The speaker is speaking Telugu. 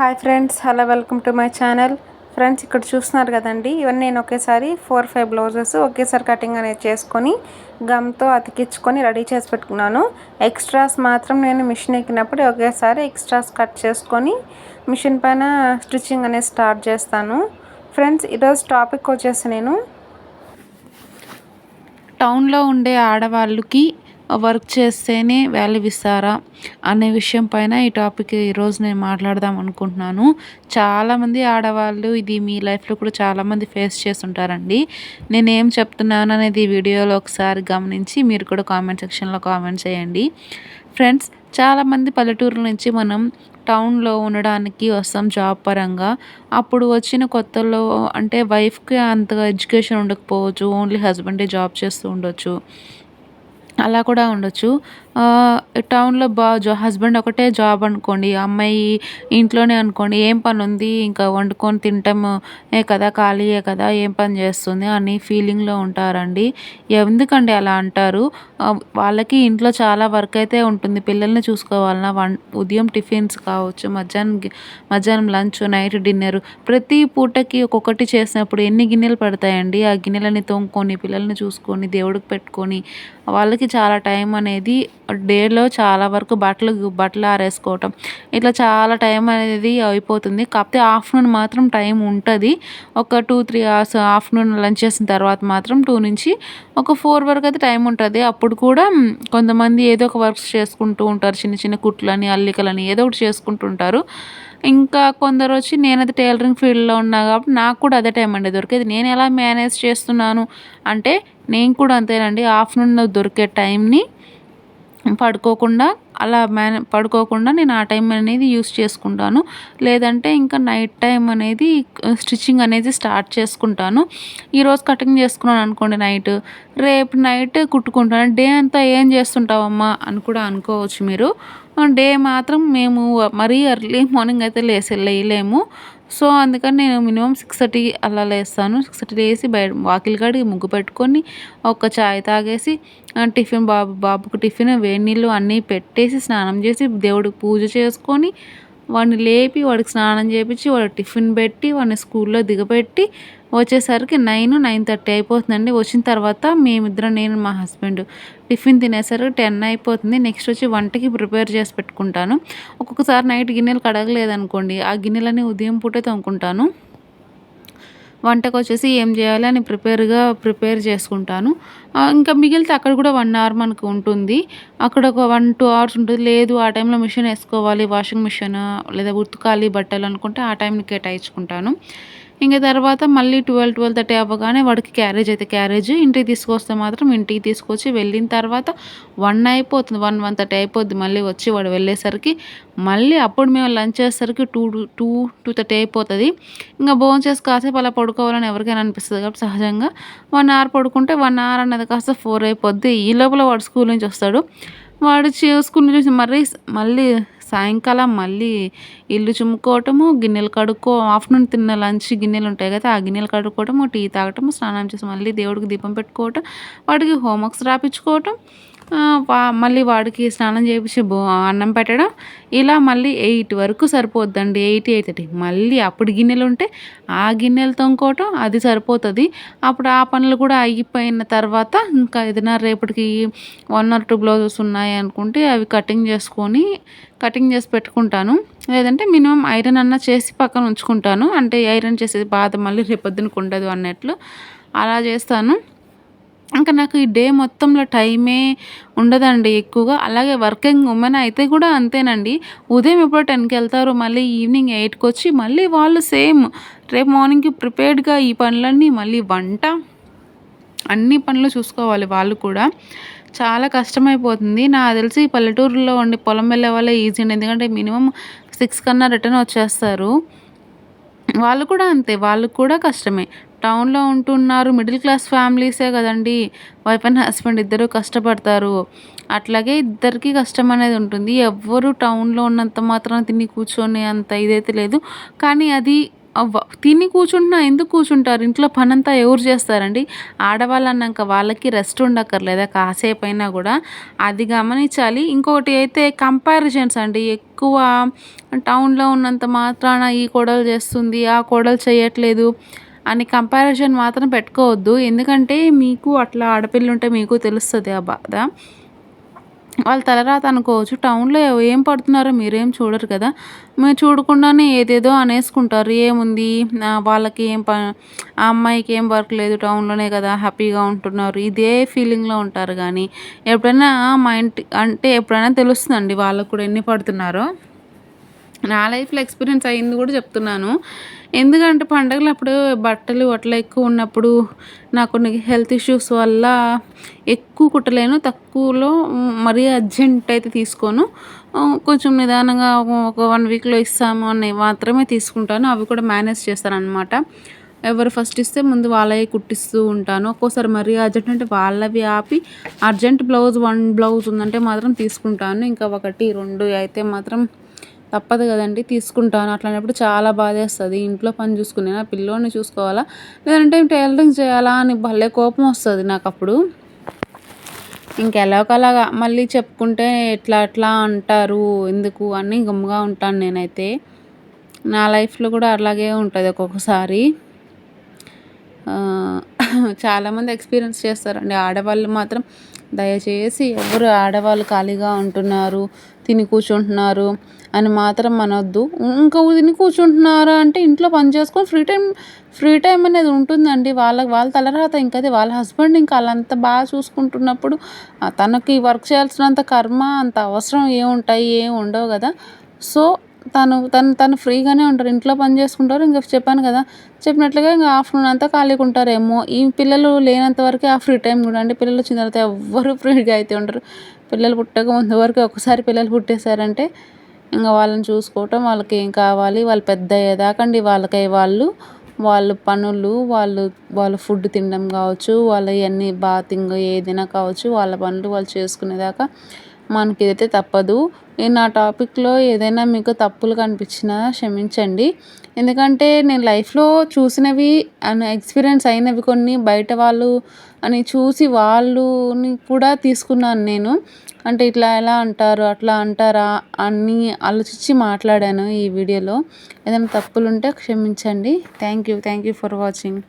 Hi friends hello welcome to my channel. Friends ఇక్కడ చూస్తున్నారు కదండి ఇవన్నీ నేను ఒకేసారి ఫోర్ ఫైవ్ బ్లౌజెస్ ఒకేసారి కటింగ్ అనేది చేసుకొని గమ్తో అతికించుకొని రెడీ చేసి పెట్టుకున్నాను. ఎక్స్ట్రాస్ మాత్రం నేను మిషన్ ఎక్కినప్పుడు ఒకేసారి ఎక్స్ట్రాస్ కట్ చేసుకొని మిషన్ పైన స్టిచ్చింగ్ అనేది స్టార్ట్ చేస్తాను. ఫ్రెండ్స్ ఈరోజు టాపిక్ వచ్చేసి నేను టౌన్లో ఉండే ఆడవాళ్ళకి వర్క్ చేస్తేనే వాల్యూ ఇస్తారా అనే విషయం పైన ఈ టాపిక్ ఈరోజు నేను మాట్లాడదాం అనుకుంటున్నాను. చాలామంది ఆడవాళ్ళు ఇది మీ లైఫ్లో కూడా చాలామంది ఫేస్ చేస్తుంటారండి. నేను ఏం చెప్తున్నాను అనేది వీడియోలో ఒకసారి గమనించి మీరు కూడా కామెంట్ సెక్షన్లో కామెంట్ చేయండి. ఫ్రెండ్స్ చాలామంది పల్లెటూరు నుంచి మనం టౌన్లో ఉండడానికి వస్తాం జాబ్ పరంగా. అప్పుడు వచ్చిన కొత్తలో అంటే వైఫ్కి అంతగా ఎడ్యుకేషన్ ఉండకపోవచ్చు ఓన్లీ హస్బెండే జాబ్ చేస్తూ ఉండొచ్చు. అలా కూడా ఉండొచ్చు. టౌన్లో బా జా హస్బెండ్ ఒకటే జాబ్ అనుకోండి అమ్మాయి ఇంట్లోనే అనుకోండి ఏం పని ఉంది ఇంకా వండుకొని తింటాం ఏ కదా ఖాళీయే కదా ఏం పని చేస్తుంది? అని ఫీలింగ్లో ఉంటారండి. ఎందుకండి అలా అంటారు? వాళ్ళకి ఇంట్లో చాలా వర్క్ అయితే ఉంటుంది. పిల్లల్ని చూసుకోవాలన్నా వన్ ఉదయం టిఫిన్స్ కావచ్చు మధ్యాహ్నం మధ్యాహ్నం లంచ్ నైట్ డిన్నర్ ప్రతి పూటకి ఒక్కొక్కటి చేసినప్పుడు ఎన్ని గిన్నెలు పడతాయండి? ఆ గిన్నెలని తోముకొని పిల్లల్ని చూసుకొని దేవుడికి పెట్టుకొని వాళ్ళకి చాలా టైం అనేది డేలో చాలా వరకు బట్టలు బట్టలు ఆరేసుకోవటం. ఇట్లా చాలా టైం అనేది అయిపోతుంది. కాకపోతే ఆఫ్టర్నూన్ మాత్రం టైం ఉంటుంది. ఒక two three hours afternoon lunch చేసిన తర్వాత మాత్రం టూ నుంచి ఒక ఫోర్ వరకు అయితే టైం ఉంటుంది. అప్పుడు కూడా కొంతమంది ఏదో ఒక వర్క్స్ చేసుకుంటూ ఉంటారు. చిన్న చిన్న కుట్లని అల్లికలని ఏదో ఒకటి చేసుకుంటుంటారు ఇంకా కొందరు వచ్చి నేనైతే టైలరింగ్ ఫీల్డ్లో ఉన్నా కాబట్టి నాకు కూడా అదే టైం అండి దొరికేది. నేను ఎలా మేనేజ్ చేస్తున్నాను అంటే నేను కూడా అంతేనండి. ఆఫ్టర్నూన్ దొరికే టైంని పడుకోకుండా అలా మేనే పడుకోకుండా నేను ఆ టైం అనేది యూస్ చేసుకుంటాను. లేదంటే ఇంకా నైట్ టైం అనేది స్టిచ్చింగ్ అనేది స్టార్ట్ చేసుకుంటాను. ఈరోజు కటింగ్ చేసుకున్నాను అనుకోండి నైట్. రేపు నైట్ కుట్టుకుంటాను. డే అంతా ఏం చేస్తుంటావమ్మా? అని కూడా అనుకోవచ్చు మీరు. డే మాత్రం మేము మరీ ఎర్లీ మార్నింగ్ అయితే లేసి లేయలేము. సో అందుకని నేను మినిమం సిక్స్ థర్టీ అలా లేస్తాను. సిక్స్ థర్టీ లేసి బయట వాకిలి కాడికి ముగ్గు పెట్టుకొని ఒక చాయ్ తాగేసి టిఫిన్ బాబు బాబుకు టిఫిన్ వేడి నీళ్ళు అన్నీ పెట్టేసి స్నానం చేసి దేవుడికి పూజ చేసుకొని వాడిని లేపి వాడికి స్నానం చేపించి వాడికి టిఫిన్ పెట్టి వాడిని స్కూల్లో దిగబెట్టి వచ్చేసరికి నైన్ నైన్ థర్టీ అయిపోతుందండి. వచ్చిన తర్వాత మేమిద్దరం నేను మా హస్బెండ్ టిఫిన్ తినేసరికి టెన్ అయిపోతుంది. నెక్స్ట్ వచ్చి వంటకి ప్రిపేర్ చేసి పెట్టుకుంటాను. ఒక్కొక్కసారి నైట్ గిన్నెలు కడగలేదనుకోండి ఆ గిన్నెలని ఉదయం పూటే తొమ్ముకుంటాను వంటకు వచ్చేసి ఏం చేయాలి అని ప్రిపేర్గా ప్రిపేర్ చేసుకుంటాను. ఇంకా మిగిలితే అక్కడ కూడా వన్ అవర్ మనకు ఉంటుంది. అక్కడ ఒక వన్ టూ అవర్స్ ఉంటుంది. లేదు ఆ టైంలో మిషన్ వేసుకోవాలి వాషింగ్ మిషన్ లేదా ఉతకాలి బట్టలు అనుకుంటే ఆ టైంని కేటాయించుకుంటాను. ఇంకా తర్వాత మళ్ళీ ట్వెల్వ్ ట్వెల్వ్ థర్టీ అవ్వగానే వాడికి క్యారేజ్ అయితే క్యారేజ్ ఇంటికి తీసుకొస్తే మాత్రం ఇంటికి తీసుకొచ్చి వెళ్ళిన తర్వాత వన్ అయిపోతుంది వన్ వన్ థర్టీ అయిపోద్ది మళ్ళీ వచ్చి వాడు వెళ్ళేసరికి. మళ్ళీ అప్పుడు మేము లంచ్ చేసేసరికి టూ టూ టూ థర్టీ అయిపోతుంది. ఇంకా భోజనం చేసి కాసేపు అలా పడుకోవాలని ఎవరికైనా అనిపిస్తుంది కాబట్టి సహజంగా వన్ అవర్ పడుకుంటే వన్ అవర్ అన్నది కాస్త ఫోర్ అయిపోద్ది. ఈ లోపల వాడు స్కూల్ నుంచి వస్తాడు. వాడు స్కూల్ నుంచి మరీ మళ్ళీ సాయంకాలం మళ్ళీ ఇల్లు చుమ్ముకోవటము గిన్నెలు కడుక్కో ఆఫ్టర్నూన్ తిన్న లంచ్ గిన్నెలు ఉంటాయి కదా ఆ గిన్నెలు కడుక్కోవటము టీ తాగటము స్నానం చేసి మళ్ళీ దేవుడికి దీపం పెట్టుకోవటం వాటికి హోంవర్క్స్ రాపించుకోవటం మళ్ళీ వాడికి స్నానం చేయించి అన్నం పెట్టడం ఇలా మళ్ళీ ఎయిట్ వరకు సరిపోద్దండి ఎయిట్ ఎయిట్ థర్టీ. మళ్ళీ అప్పుడు గిన్నెలు ఉంటే ఆ గిన్నెలు తొంకోవటం అది సరిపోతుంది. అప్పుడు ఆ పనులు కూడా అయిపోయిన తర్వాత ఇంకా ఏదైనా రేపటికి వన్ ఆర్ టూ బ్లౌజెస్ ఉన్నాయి అనుకుంటే అవి కటింగ్ చేసుకొని కటింగ్ చేసి పెట్టుకుంటాను. లేదంటే మినిమం ఐరన్ అన్న చేసి పక్కన ఉంచుకుంటాను. అంటే ఐరన్ చేసేది బాధ మళ్ళీ రేపొద్దునకు ఉండదు అన్నట్లు అలా చేస్తాను. ఇంకా నాకు ఈ డే మొత్తంలో టైమే ఉండదండి ఎక్కువగా. అలాగే వర్కింగ్ ఉమెన్ అయితే కూడా అంతేనండి. ఉదయం ఎప్పుడో టెన్కి వెళ్తారు మళ్ళీ ఈవినింగ్ ఎయిట్కి వచ్చి మళ్ళీ వాళ్ళు సేమ్. రేపు మార్నింగ్కి ప్రిపేర్డ్గా ఈ పనులన్నీ మళ్ళీ వంట అన్ని పనులు చూసుకోవాలి వాళ్ళు కూడా. చాలా కష్టమైపోతుంది. నాకు తెలిసి పల్లెటూరులో ఉండి పొలం వెళ్ళే వాళ్ళే ఈజీ అండి. ఎందుకంటే మినిమం సిక్స్ కన్నా రిటర్న్ వచ్చేస్తారు. వాళ్ళు కూడా అంతే వాళ్ళకు కూడా కష్టమే. టౌన్లో ఉంటున్నారు మిడిల్ క్లాస్ ఫ్యామిలీసే కదండి. వైఫ్ అండ్ హస్బెండ్ ఇద్దరు కష్టపడతారు. అట్లాగే ఇద్దరికి కష్టం అనేది ఉంటుంది. ఎవ్వరు టౌన్లో ఉన్నంత మాత్రం తిని కూర్చొని అంత ఇదైతే లేదు. కానీ అది తిని కూర్చుంటున్నా ఎందుకు కూర్చుంటారు? ఇంట్లో పనంతా ఎవరు చేస్తారండి? ఆడవాళ్ళు అన్నాక వాళ్ళకి రెస్ట్ ఉండక్కర్లేదా? కాసేపు అయినా కూడా అది గమనించాలి. ఇంకొకటి అయితే కంపారిజన్స్ అండి. ఎక్కువ టౌన్లో ఉన్నంత మాత్రాన ఈ కోడలు చేస్తుంది ఆ కోడలు చేయట్లేదు. అని కంపారిజన్ మాత్రం పెట్టుకోవద్దు. ఎందుకంటే మీకు అట్లా ఆడపిల్ల ఉంటే మీకు తెలుస్తుంది ఆ బాధ. వాళ్ళ తలరాత అనుకోవచ్చు. టౌన్లో ఏం పడుతున్నారో మీరేం చూడరు కదా. మీరు చూడకుండానే ఏదేదో అనేసుకుంటారు. ఏముంది? వాళ్ళకి ఏం ప ఆ అమ్మాయికి ఏం వర్క్ లేదు. టౌన్లోనే కదా హ్యాపీగా ఉంటున్నారు. ఇదే ఫీలింగ్లో ఉంటారు కానీ ఎప్పుడైనా మా ఇంటి అంటే ఎప్పుడైనా తెలుస్తుందండి వాళ్ళకు కూడా ఎన్ని పడుతున్నారో. నా లైఫ్లో ఎక్స్పీరియన్స్ అయ్యింది కూడా చెప్తున్నాను. ఎందుకంటే పండగలప్పుడు బట్టలు అట్లా ఎక్కువ ఉన్నప్పుడు నాకు కొన్ని హెల్త్ ఇష్యూస్ వల్ల ఎక్కువ కుట్టలేను. తక్కువలో మరీ అర్జెంట్ అయితే తీసుకోను. కొంచెం నిదానంగా ఒక వన్ వీక్లో ఇస్తాము అని మాత్రమే తీసుకుంటాను. అవి కూడా మేనేజ్ చేస్తాను ఎవరు ఫస్ట్ ఇస్తే ముందు వాళ్ళవి కుట్టిస్తూ ఉంటాను. ఒక్కోసారి మరీ అర్జెంట్ అంటే వాళ్ళవి ఆపి అర్జెంట్ బ్లౌజ్ వన్ బ్లౌజ్ ఉందంటే మాత్రం తీసుకుంటాను. ఇంకా ఒకటి రెండు అయితే మాత్రం తప్పదు కదండి తీసుకుంటాను. అట్లాంటప్పుడు చాలా బాధేస్తుంది. ఇంట్లో పని చూసుకునే నా పిల్లోని చూసుకోవాలా? లేదంటే టైలరింగ్ చేయాలా అని భలే కోపం వస్తుంది నాకు అప్పుడు ఇంకెలాగలాగా మళ్ళీ చెప్పుకుంటే ఎట్లా అట్లా అంటారు ఎందుకు అని గమ్ముగా ఉంటాను నేనైతే. నా లైఫ్లో కూడా అలాగే ఉంటుంది ఒక్కొక్కసారి. చాలామంది ఎక్స్పీరియన్స్ చేస్తారండి. ఆడవాళ్ళు మాత్రం దయచేసి ఎవరు ఆడవాళ్ళు ఖాళీగా ఉంటున్నారు తిని కూర్చుంటున్నారు అని మాత్రం అనొద్దు. ఇంకా తిని కూర్చుంటున్నారా అంటే ఇంట్లో పని చేసుకొని ఫ్రీ టైం ఫ్రీ టైం అనేది ఉంటుందండి. వాళ్ళకి వాళ్ళ తలరాత ఇంకా అది వాళ్ళ హస్బెండ్ ఇంకా వాళ్ళంత బాగా చూసుకుంటున్నప్పుడు తనకి వర్క్ చేయాల్సినంత కర్మ అంత అవసరం ఏముంటాయి ఏమి ఉండవు కదా. సో తను తను తను ఫ్రీగానే ఉంటారు. ఇంట్లో పని చేసుకుంటారు. ఇంకా చెప్పాను కదా చెప్పినట్లుగా ఇంకా ఆఫ్టర్నూన్ అంతా ఖాళీగా ఉంటారేమో. ఈ పిల్లలు లేనంత వరకే ఆ ఫ్రీ టైం కూడా అంటే పిల్లలు వచ్చిన తర్వాత ఎవ్వరు ఫ్రీగా అయితే ఉంటారు పిల్లలు పుట్టక ముందు వరకు ఒకసారి పిల్లలు పుట్టేశారంటే ఇంకా వాళ్ళని చూసుకోవటం వాళ్ళకి ఏం కావాలి? వాళ్ళు పెద్ద అయ్యేదాకండి. వాళ్ళకై వాళ్ళు వాళ్ళ పనులు వాళ్ళు వాళ్ళు ఫుడ్ తినడం కావచ్చు వాళ్ళ ఇవన్నీ బాతింగ్ ఏదైనా కావచ్చు వాళ్ళ పనులు వాళ్ళు చేసుకునేదాకా మనకి ఇదైతే తప్పదు. నేను ఆ టాపిక్లో ఏదైనా మీకు తప్పులు కనిపించినా క్షమించండి. ఎందుకంటే నేను లైఫ్లో చూసినవి అండ్ ఎక్స్పీరియన్స్ అయినవి కొన్ని బయట వాళ్ళు అని చూసి వాళ్ళని కూడా తీసుకున్నాను నేను. అంటే ఇట్లా ఎలా అంటారు అట్లా అంటారా అని ఆలోచించి మాట్లాడాను ఈ వీడియోలో. ఏదైనా తప్పులు ఉంటే క్షమించండి. Thank you thank you for watching.